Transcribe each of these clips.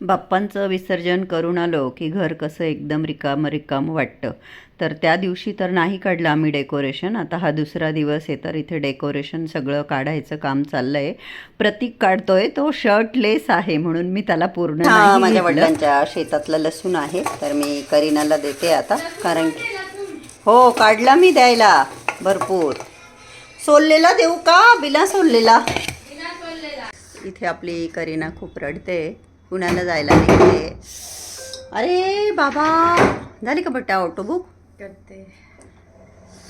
बाप्पांचं विसर्जन करून आलो की घर कसं एकदम रिकामं रिकामं वाटतं. तर त्या दिवशी तर नाही काढलं आम्ही डेकोरेशन. आता हा दुसरा दिवस आहे तर इथे डेकोरेशन सगळं काढायचं काम चाललं आहे प्रतीक काढतोय तो शर्ट लेस आहे म्हणून मी त्याला पूर्ण हा माझ्या. वडिलांच्या शेतातलं लसूण आहे तर मी करीनाला देते आता कारण की हो काढला मी द्यायला भरपूर. सोललेला देऊ का? बिना सोललेला. इथे आपली करीना खूप रडते. पुण्याला जायला निघते. अरे बाबा झाली का बट्टा ऑटो बुक करते.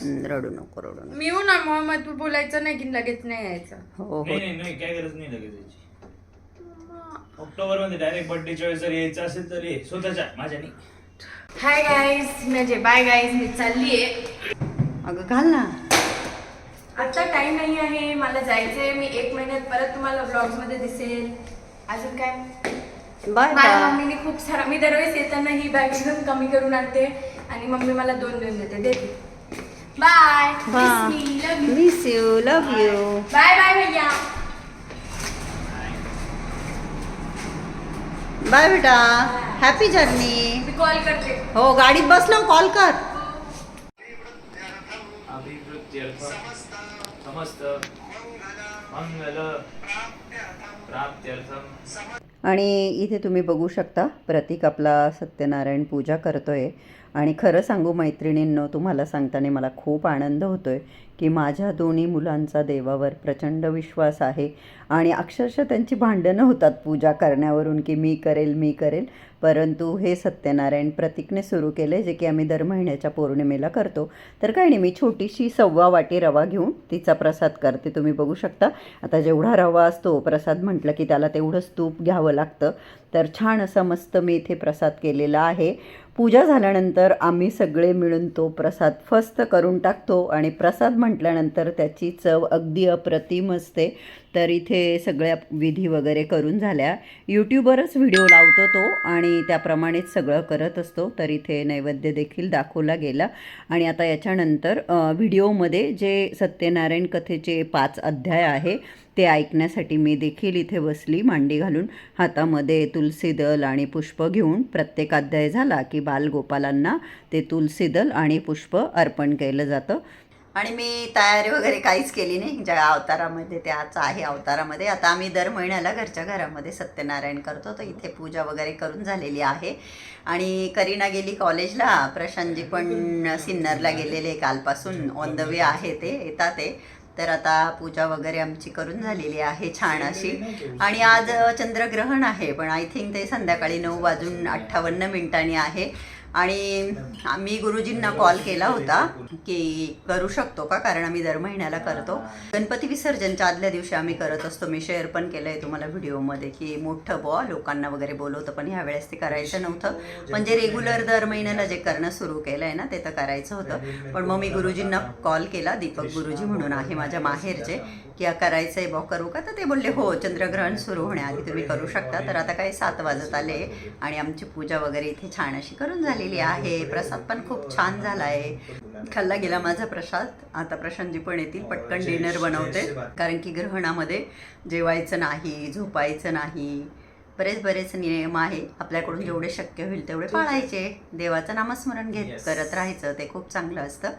हं, रडू नको रडू नको. मी येऊ ना मग मग तू बोलायचं नाही की लगेच नाही यायचं. हो हो. नाही नाही नाही काय गरज नाही लगेच यायची. ऑक्टोबरमध्ये डायरेक्ट बर्थडेच्या वेळेस जर यायचं असेल तर ये स्वतःच्या माझ्या नाही हाय गाईज म्हणजे बाय गाईज मी चालली आहे अगं घाल ना. आता टाइम नाही आहे मला जायचंय. मी एक महिन्यात परत तुम्हाला ब्लॉग्समध्ये दिसेल. अजून काय? बाय माझ्या बाय. मम्मीने खूप सारा मी दरवेळेस येताना ही बॅग एकदम कमी करून आणते आणि मम्मी मला दोन देऊन देते. देते bye. Bye miss you love you bye bye भैया. बाय बेटा. हॅपी जर्नी मी कॉल करते. हो गाडीत बसलो कॉल कर. अभिवृद्ध्यर्थं. समस्त. मंगल. आणि इथे तुम्ही बघू शकता प्रतीक आपला सत्यनारायण पूजा करतोय. आणि खरं सांगू मैत्रिणींनो तुम्हाला सांगताना मला खूप आनंद होतोय की माझ्या दोन्ही मुलांचा देवावर प्रचंड विश्वास आहे. आणि अक्षरशः त्यांची भांडणं होतात पूजा करण्यावरून की मी करेल मी करेल. परंतु हे सत्यनारायण प्रतीकने सुरू केले जे की आम्ही दर महिन्याच्या पौर्णिमेला करतो. तर काही नाही मी छोटीशी सव्वा वाटी रवा घेऊन तिचा प्रसाद करते. तुम्ही बघू शकता आता जेवढा रवा असतो प्रसाद म्हटलं की त्याला तेवढंच तूप घ्यावं लागतं. तर छान असा मस्त मी इथे प्रसाद केलेला आहे. पूजा झाल्यानंतर आम्ही सगळे मिळून तो प्रसाद फस्त करून टाकतो आणि प्रसाद म्हटल्यानंतर त्याची चव अगदी अप्रतिम असते. तर इथे सगळ्या विधी वगैरे करून झाल्या. यूट्यूबवरच व्हिडिओ लावतो तो आणि त्याप्रमाणेच सगळं करत असतो. तर इथे नैवेद्य देखील दाखवला गेला. आणि आता याच्यानंतर व्हिडिओमध्ये जे सत्यनारायण कथेचे पाच अध्याय आहे ते ऐकण्यासाठी मी देखील इथे बसली मांडी घालून. हातामध्ये तुलसी दल आणि पुष्प घेऊन प्रत्येक अध्याय झाला की बालगोपालांना ते तुलसी दल आणि पुष्प अर्पण केलं जातं. आणि मी तयारी वगैरे काहीच केली नाही. ज्या अवतारामध्ये त्याच आहे अवतारामध्ये. आता आम्ही दर महिन्याला घरच्या घरामध्ये सत्यनारायण करतो. तर इथे पूजा वगैरे करून झालेली आहे. आणि करीना गेली कॉलेजला. प्रशांतजी पण सिन्नरला गेलेले कालपासून. ऑन द वे आहे ते येतात ते. तर आता पूजा वगैरे आमची करून झालेली आहे छान अशी आणि आज चंद्रग्रहण आहे. पण आय थिंक ते संध्याकाळी नऊ वाजून अठ्ठावन्न मिनिटांनी आहे. आणि आम्ही गुरुजींना कॉल केला होता की करू शकतो का? कारण आम्ही दर महिन्याला करतो. गणपती विसर्जनच्या आदल्या दिवशी आम्ही करत असतो. मी शेअर पण केलं आहे तुम्हाला व्हिडिओमध्ये की मोठं बुवा लोकांना वगैरे बोलवतं पण ह्या वेळेस ते करायचं नव्हतं. म्हणजे रेग्युलर दर महिन्याला जे करणं सुरू केलं आहे ना ते तर करायचं होतं. पण मग मी गुरुजींना कॉल केला दीपक गुरुजी म्हणून आहे माझ्या माहेरचे की करायचं आहे बुवा करू का? तर ते बोलले हो चंद्रग्रहण सुरू होण्याआधी तुम्ही करू शकता. तर आता काही सात वाजत आले आणि आमची पूजा वगैरे इथे छान अशी करून झाली. झालेली आहे. प्रसाद पण खूप छान झाला आहे खाल्ला गेला माझा प्रसाद. आता प्रशांतजी पण येतील पटकन डिनर बनवते. कारण की ग्रहणामध्ये जेवायचं नाही झोपायचं नाही. बरेच बरेच नियम आहे. आपल्याकडून जेवढे शक्य होईल तेवढे पाळायचे. देवाचं नामस्मरण घेत करत राहायचं. ते खूप चांगलं असतं.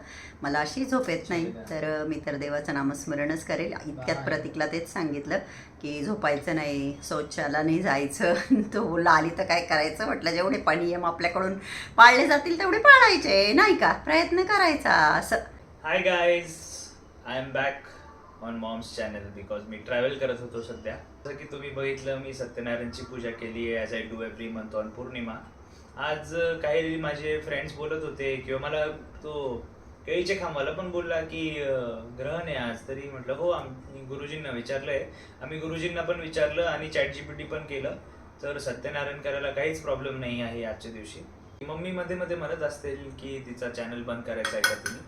मला अशी झोप येत नाही. तर मी तर देवाचं नामस्मरणच करेल. इतक्यात प्रतीकला तेच सांगितलं की झोपायचं नाही शौचाला नाही जायचं. तो बोलला आली तर काय करायचं? म्हटलं जेवढे पण नियम आपल्याकडून पाळले जातील तेवढे पाळायचे. नाही का? प्रयत्न करायचा. असं. Hi guys I am back on mom's channel because me travel करत होतो सध्या. जसं की तुम्ही बघितलं मी सत्यनारायणची पूजा केली आहे as I do every month on पौर्णिमा आज काही माझे फ्रेंड्स बोलत होते किंवा मला तो केळीच्या खांबाला पण बोलला की ग्रहण आहे आज. तरी म्हटलं हो आम्ही गुरुजींना विचारलं आहे आम्ही गुरुजींना पण विचारलं आणि चॅट जीपीटी पण केलं. तर सत्यनारायण करायला काहीच प्रॉब्लेम नाही आहे आजच्या दिवशी. मम्मी मध्ये मध्ये म्हणत असतील की तिचा चॅनल बंद करायचा आहे का तुम्ही?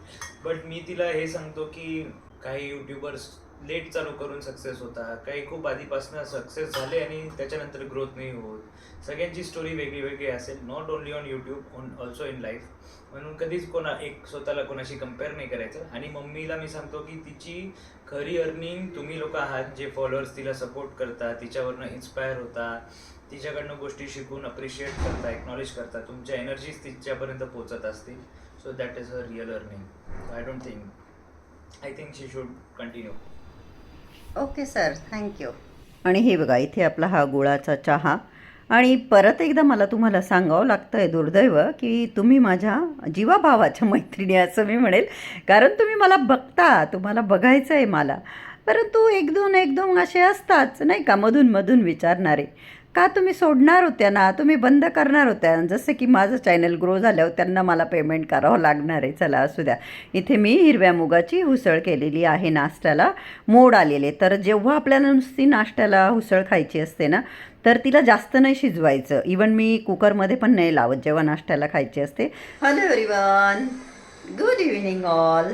बट मी तिला हे सांगतो की काही युट्यूबर्स लेट चालू करून सक्सेस होता. काही खूप आधीपासून सक्सेस झाले आणि त्याच्यानंतर ग्रोथ नाही होत. सगळ्यांची स्टोरी वेगळी वेगळी असेल not only on YouTube on also in life म्हणून कधीच कोणा एक स्वतःला कोणाशी कंपेअर नाही करायचं. आणि मम्मीला मी सांगतो की तिची खरी अर्निंग तुम्ही लोक आहात जे फॉलोअर्स तिला सपोर्ट करता तिच्यावरनं इन्स्पायर होता. तिच्याकडनं गोष्टी शिकून अप्रिशिएट करता एक्नॉलेज करता. तुमच्या एनर्जीज तिच्यापर्यंत पोचत असतील. So that is a real earning I don't think I think she should continue okay sir thank you आणि हे बघा इथे आपला हा गुळाचा चहा. आणि परत एकदा मला तुम्हाला सांगावं लागतं आहे दुर्दैव की तुम्ही माझ्या जीवाभावाच्या मैत्रिणी असं मी म्हणेल. कारण तुम्ही मला बघता तुम्हाला बघायचं आहे मला. परंतु एक दोन एक दोन असे असताच नाही का मधून मधून विचारणारे. का तुम्ही सोडणार होत्या ना? तुम्ही बंद करणार होत्या. जसं की माझं चॅनल ग्रो झाल्यावर त्यांना मला पेमेंट करावं लागणार आहे. चला असू द्या. इथे मी हिरव्या मुगाची हुसळ केलेली आहे नाश्त्याला. मोड आलेले. तर जेव्हा आपल्याला नुसती नाश्त्याला हुसळ खायची असते ना तर तिला जास्त नाही शिजवायचं. इवन मी कुकरमध्ये पण नाही लावत जेव्हा नाश्त्याला खायची असते. Hello everyone good evening all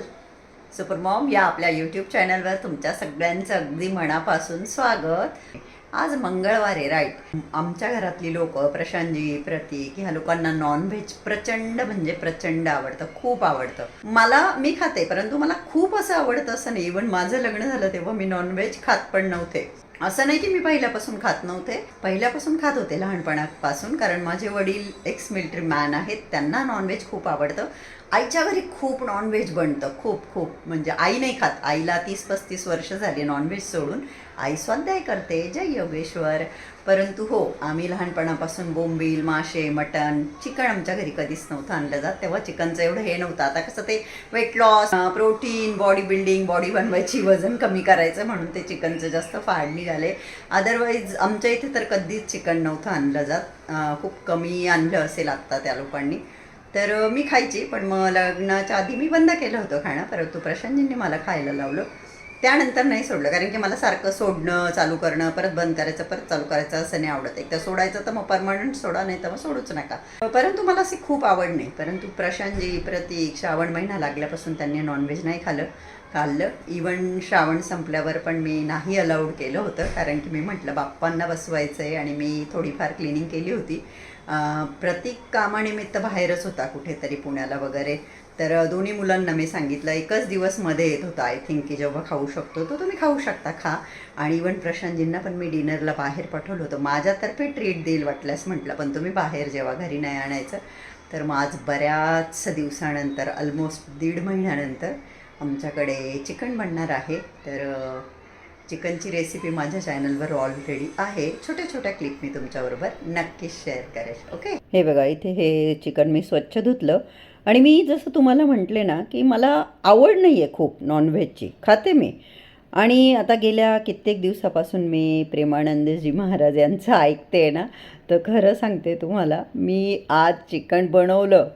super mom या आपल्या यूट्यूब चॅनलवर तुमच्या सगळ्यांचं अगदी मनापासून स्वागत. आज मंगळवार आहे राईट आमच्या घरातली लोक प्रशांतजी प्रतीक ह्या लोकांना नॉनव्हेज प्रचंड म्हणजे प्रचंड आवडतं खूप आवडतं. मला मी खाते परंतु मला खूप असं आवडतं असं नाही. इवन माझं लग्न झालं तेव्हा मी नॉनव्हेज खात पण नव्हते. असं नाही की मी पहिल्यापासून खात नव्हते. पहिल्यापासून खात होते लहानपणापासून कारण माझे वडील एक्स मिलिटरी मॅन आहेत त्यांना नॉनव्हेज खूप आवडतं. आईच्या घरी खूप नॉनव्हेज बनतं खूप खूप. म्हणजे आई नाही खात. आईला तीस पस्तीस वर्ष झाली नॉनव्हेज सोडून. आई स्वाध्याय करते. जय योगेश्वर. परंतु हो आम्ही लहानपणापासून बोंबील मासे मटण चिकन आमच्या घरी कधीच नव्हतं आणलं जात. तेव्हा चिकनचं एवढं हे नव्हतं. आता कसं ते weight loss protein body building body बनवायची वजन कमी करायचं म्हणून ते चिकनचं जास्त फाड निघाले. अदरवाईज आमच्या इथे तर कधीच चिकन नव्हतं आणलं जात. खूप कमी आणलं असेल आत्ता त्या लोकांनी. तर मी खायची पण मग लग्नाच्या आधी मी बंद केलं होतं खाणं. परंतु प्रशांतजींनी मला खायला लावलं. त्यानंतर नाही सोडलं कारण की मला सारखं सोडणं चालू करणं परत बंद करायचं परत चालू करायचं असं नाही आवडत. एकदा सोडायचं तर मग परमनंट सोडा नाही तर मग सोडूच नका. परंतु मला अशी खूप आवड नाही. परंतु प्रशांतजी प्रतीक श्रावण महिना लागल्यापासून त्यांनी नॉनव्हेज नाही खाल्लं. खाल्लं. इवन श्रावण संपल्यावर पण मी नाही अलाउड केलं होतं कारण की मी म्हटलं बाप्पांना बसवायचं आहे आणि मी थोडीफार क्लिनिंग केली होती. प्रतीक कामानिमित्त बाहेरच होता कुठेतरी पुण्याला वगैरे. तर दोन्ही मुलांना मी सांगितलं एकच दिवसमध्ये येत होता आय थिंक की जेव्हा खाऊ शकतो तो तुम्ही खाऊ शकता खा. आणि इवन प्रशांतजींना पण मी डिनरला बाहेर पाठवलं होतं. माझ्यातर्फे ट्रीट देईल वाटल्यास म्हटलं पण तुम्ही बाहेर जेव्हा घरी नाही आणायचं तर मग आज बऱ्याच दिवसानंतर ऑलमोस्ट दीड महिन्यानंतर आमच्याकडे चिकन बनणार आहे. तर चिकनची रेसिपी माझ्या चॅनलवर ऑलरेडी आहे. छोट्या छोट्या क्लिप मी तुमच्याबरोबर नक्कीच शेअर करेल. ओके हे बघा इथे हे चिकन मी स्वच्छ धुतलं. आणि मी जसं तुम्हाला म्हटले ना की मला आवड नाही आहे खूप नॉनव्हेजची खाते मी. आणि आता गेल्या कित्येक दिवसापासून मी प्रेमानंदजी महाराज यांचं ऐकते ना तर खरं सांगते तुम्हाला मी आज चिकन बनवलं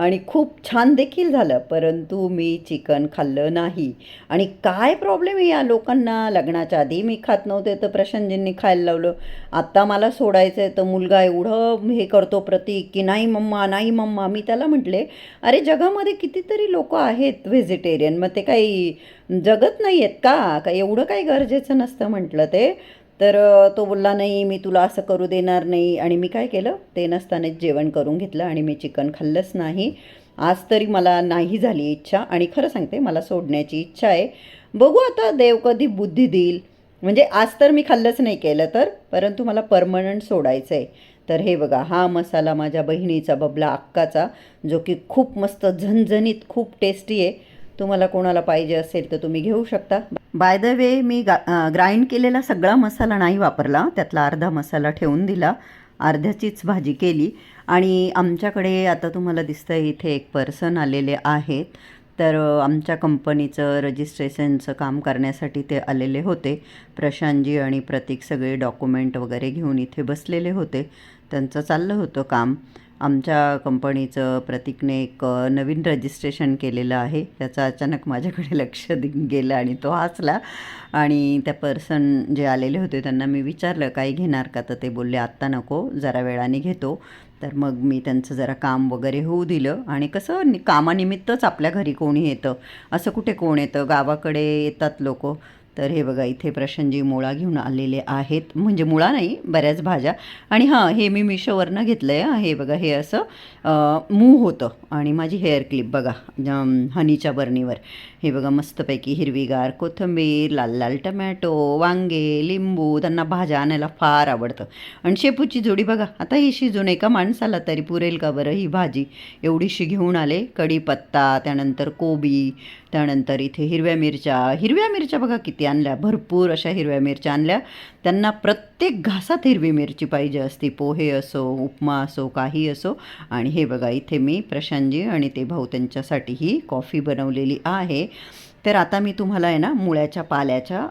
आणि खूप छान देखील झालं. परंतु मी चिकन खाल्लं नाही. आणि काय प्रॉब्लेम आहे या लोकांना? लग्नाच्या आधी मी खात नव्हते तर प्रशांतजींनी खायला लावलं. आत्ता मला सोडायचं आहे तर मुलगा एवढं हे करतो प्रतीक की नाही मम्मा नाही मम्मा. मी त्याला म्हटले अरे जगामध्ये कितीतरी लोक आहेत व्हेजिटेरियन मग ते काही जगत नाही आहेत का? का एवढं काही गरजेचं नसतं? म्हटलं ते. तर तो बोलला नाही मी तुला असं करू देणार नाही. आणि मी काय केलं? ते नसतानाच जेवण करून घेतलं आणि मी चिकन खाल्लंच नाही. आज तरी मला नाही झाली इच्छा आणि खरं सांगते मला सोडण्याची इच्छा आहे. बघू आता देव कधी बुद्धी देईल. म्हणजे आज तर मी खाल्लंच नाही केलं तर परंतु मला परमनंट सोडायचं आहे तर हे बघा हा मसाला माझ्या बहिणीचा बबला अक्काचा जो की खूप मस्त झणझणीत खूप टेस्टी आहे. तुम्हाला कोणाला पाहिजे असेल तर तुम्ही घेऊ शकता. बाय द वे मी गा ग्राइंड केलेला सगळा मसाला नाही वापरला. त्यातला अर्धा मसाला ठेवून दिला. अर्ध्याचीच भाजी केली. आणि आमच्याकडे आता तुम्हाला दिसतं आहे इथे एक पर्सन आलेले आहेत. तर आमच्या कंपनीचं रजिस्ट्रेशनचं काम करण्यासाठी ते आलेले होते. प्रशांतजी आणि प्रतीक सगळे डॉक्युमेंट वगैरे घेऊन इथे बसलेले होते. त्यांचं चाललं होतं काम. आमच्या कंपनीचं प्रतीकने एक नवीन रजिस्ट्रेशन केलेलं आहे. त्याचा अचानक माझ्याकडे लक्ष गेलं आणि तो हसला. आणि त्या पर्सन जे आलेले होते त्यांना मी विचारलं काही घेणार का? तर ते बोलले आत्ता नको जरा वेळाने घेतो. तर मग मी त्यांचं जरा काम वगैरे होऊ दिलं. आणि कसं नि- कामानिमित्तच आपल्या घरी कोणी येतं. असं कुठे कोण येतं? गावाकडे येतात लोक. तर हे बघा इथे प्रशनजी मुळा घेऊन आलेले आहेत. म्हणजे मुळा नाही बऱ्याच भाज्या. आणि हां हे मी मिशोवरनं घेतलं आहे हे बघा हे असं मूव होतं. आणि माझी हेअर क्लिप बघा हनीच्या बर्नीवर हे बघा मस्तपैकी हिरवीगार कोथिंबीर लाल लाल टमॅटो वांगे लिंबू त्यांना भाज्या आणायला फार आवडतं. आणि शेपूची जोडी बघा आता ही शिजून एका माणसाला तरी पुरेल का बरं ही भाजी? एवढीशी घेऊन आले कढीपत्ता त्यानंतर कोबी त्यानंतर इथे हिरव्या मिरच्या. हिरव्या मिरच्या बघा किती आणल्या भरपूर अशा हिरव्या मिरच्या आणल्या. त्यांना प्रत्येक घासात हिरवी मिरची पाहिजे असती. पोहे असो उपमा असो काही असो. आणि हे बघा इथे मी प्रशांतजी आणि ते भाऊ त्यांच्यासाठी ही कॉफी बनवलेली आहे. तर आता मी तुम्हाला आहे ना मुळ्याच्या पाल्याच्या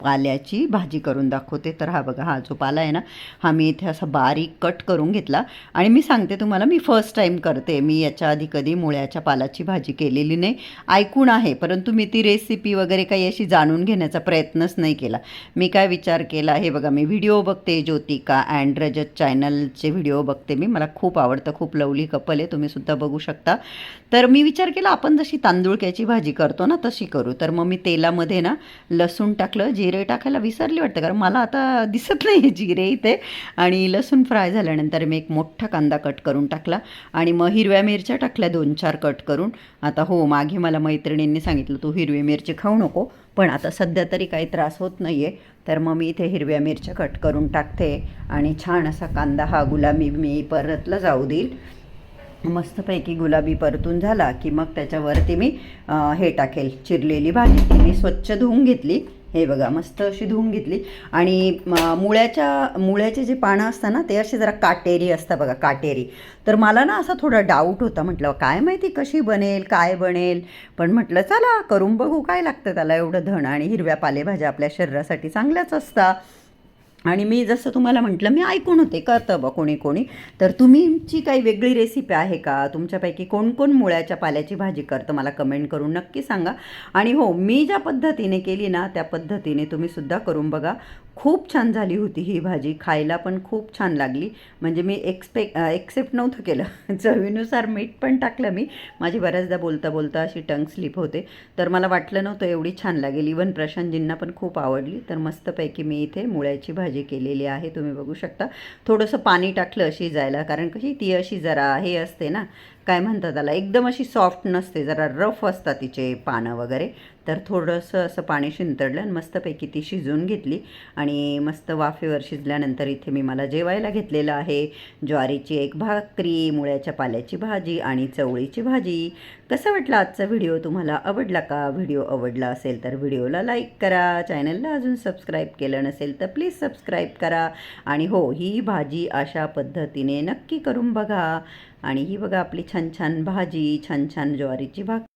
पाल्याची भाजी करून दाखवते. तर हा बघा हा जो पाला आहे ना हा मी इथे असा बारीक कट करून घेतला. आणि मी सांगते तुम्हाला मी फर्स्ट टाईम करते. मी याच्या आधी कधी मुळ्याच्या पालाची भाजी केलेली नाही. ऐकून आहे परंतु मी ती रेसिपी वगैरे काही अशी जाणून घेण्याचा प्रयत्नच नाही केला. मी काय विचार केला हे बघा मी व्हिडिओ बघते ज्योतिका अँड रजत चॅनलचे व्हिडिओ बघते मी. मला खूप आवडतं खूप लवली कपल आहे तुम्ही सुद्धा बघू शकता. तर मी विचार केला आपण जशी तांदूळक्याची भाजी करतो ना तशी करू. तर मग मी तेलामध्ये ना लसूण टाकलं जिरे टाकायला विसरली वाटतं कारण मला आता दिसत नाही जिरे इथे. आणि लसूण फ्राय झाल्यानंतर मी एक मोठा कांदा कट करून टाकला आणि मग हिरव्या मिरच्या टाकल्या दोन चार कट करून. आता हो मागे मला मैत्रिणींनी सांगितलं तू हिरवी मिरची खाऊ नको पण आता सध्या तरी काही त्रास होत नाही आहे तर मग मी इथे हिरव्या मिरच्या कट करून टाकते आणि छान असा कांदा हा गुलाबी मी परतला जाऊ देईल. मस्तपैकी गुलाबी परतून झाला की मग त्याच्यावरती मी हे टाकेल चिरलेली भाजी ती मी स्वच्छ धुवून घेतली. हे बघा मस्त अशी धुवून घेतली. आणि मुळ्याच्या मुळ्याचे जे पानं असतात ना ते असे जरा काटेरी असतात बघा काटेरी. तर मला ना असा थोडा डाऊट होता म्हटलं काय माहिती कशी बनेल काय बनेल? पण म्हटलं चला करून बघू काय लागतं त्याला एवढं धण आणि हिरव्या पालेभाज्या आपल्या शरीरासाठी चांगल्याच असतात. आणि मी जसं तुम्हाला म्हटलं मी ऐकून होते करतं बा कोणी कोणी. तर तुमची काही वेगळी रेसिपी आहे का? तुमच्यापैकी कोण कोण मुळ्याच्या पाल्याची भाजी करतं मला कमेंट करून नक्की सांगा. आणि हो मी ज्या पद्धतीने केली ना त्या पद्धतीने तुम्ही सुद्धा करून बघा. खूप छान झाली होती ही भाजी. खायला पण खूप छान लागली. म्हणजे मी एक्सपेक्ट एक्सेप्ट नव्हतं केलं. चवीनुसार मीठ पण टाकलं मी. माझी बऱ्याचदा बोलता बोलता अशी टंग स्लिप होते. तर मला वाटलं नव्हतं एवढी छान लागेल. इवन प्रशांतजींना पण खूप आवडली. तर मस्तपैकी मी इथे मुळ्याची भाजी केलेली आहे. तुम्ही बघू शकता. थोडंसं पाणी टाकलं शिजायला. कारण कशी ती अशी जरा हे असते ना काय म्हणतात त्याला? एकदम अशी सॉफ्ट नसते जरा रफ असतात तिचे पानं वगैरे. तर थोडंसं असं पाणी शिंतडलं आणि मस्तपैकी ती शिजवून घेतली. आणि मस्त वाफेवर शिजल्यानंतर इथे मी मला जेवायला घेतलेलं आहे. ज्वारीची एक भाकरी मुळ्याच्या पाल्याची भाजी आणि चवळीची भाजी. कसं वाटला आजचा व्हिडिओ? तुम्हाला आवडला का? व्हिडिओ आवडला असेल तर व्हिडिओला लाईक करा. चॅनलला अजून सबस्क्राईब केलं नसेल तर प्लीज सबस्क्राईब करा. आणि हो ही भाजी अशा पद्धतीने नक्की करून बघा. आणि ही बघा आपली छान छान भाजी छान छान ज्वारीची भाक